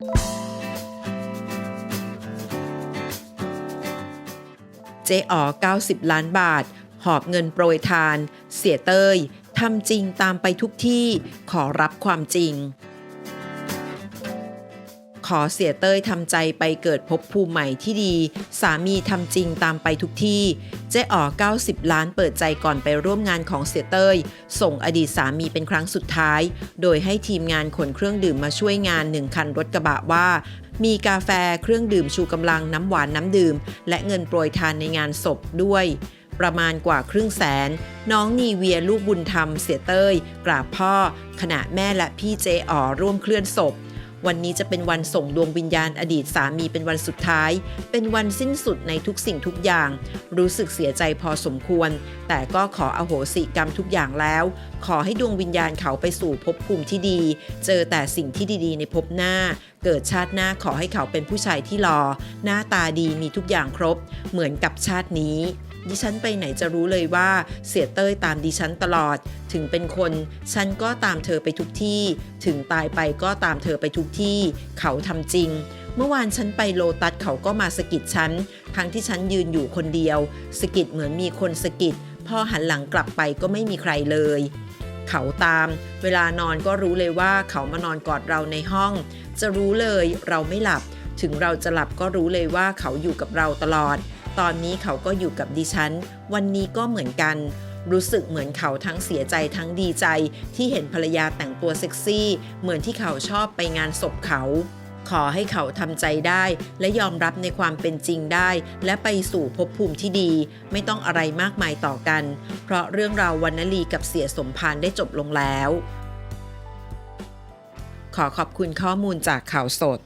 เจ๊อ๋อ90 ล้านบาท หอบเงินโปรยทาน เสียเต้ยทำจริงตามไปทุกที่ขอรับความจริง ขอเสียเต้ยทำใจไปเกิดภพภูมิใหม่ที่ดี สามีทำจริงตามไปทุกที่ เจ๊อ๋อ90 ล้านเปิดใจก่อนไปร่วมงานของเสียเต้ย ส่งอดีตสามีเป็นครั้งสุดท้าย โดยให้ทีมงานขนเครื่องดื่มมาช่วยงานหนึ่งคันรถกระบะว่ามีกาแฟเครื่องดื่มชูกำลังน้ำหวานน้ำดื่ม และเงินโปรยทานในงานศพด้วย ประมาณกว่าครึ่งแสน น้องนีเวียลูกบุญธรรมเสียเต้ย กราบพ่อ ขณะแม่และพี่เจอ๋อร่วมเคลื่อนศพ วันนี้จะเป็นวันส่งดวงวิญญาณอดีตสามีเป็นวันสุดท้าย เป็นวันสิ้นสุดในทุกสิ่งทุกอย่าง รู้สึกเสียใจพอสมควร แต่ก็ขออโหสิกรรมทุกอย่างแล้ว ขอให้ดวงวิญญาณเขาไปสู่ภพภูมิที่ดี เจอแต่สิ่งที่ดีๆ ในภพหน้า เกิดชาติหน้าขอให้เขาเป็นผู้ชายที่หล่อหน้าตาดีมีทุกอย่างครบ เหมือนกับชาตินี้ ดิฉันไปไหนจะรู้เลยว่าเสียเต้ยตามดิฉันตลอด ถึงเป็นคน ฉันก็ตามเธอไปทุกที่ ถึงตายไปก็ตามเธอไปทุกที่ เขาทำจริง เมื่อวานฉันไปโลตัสเขาก็มาสะกิดฉัน ทั้งที่ฉันยืนอยู่คนเดียวสะกิดเหมือนมีคนสะกิด พอหันหลังกลับไปก็ไม่มีใครเลย เขาตาม เวลานอนก็รู้เลยว่าเขามานอนกอดเราในห้อง จะรู้เลยเราไม่หลับ ถึงเราจะหลับก็รู้เลยว่าเขาอยู่กับเราตลอด ตอนนี้เขาก็อยู่กับดิฉัน วันนี้ก็เหมือนกัน รู้สึกเหมือนเขาทั้งเสียใจทั้งดีใจ ที่เห็นภรรยาแต่งตัวเซ็กซี่ เหมือนที่เขาชอบไปงานศพเขา ขอให้เขาทำใจได้ และยอมรับในความเป็นจริงได้ และไปสู่ภพภูมิที่ดี ไม่ต้องอะไรมากมายต่อกัน เพราะเรื่องราววรรณลีกับเสียสมพานได้จบลงแล้ว ขอขอบคุณข้อมูลจากข่าวสด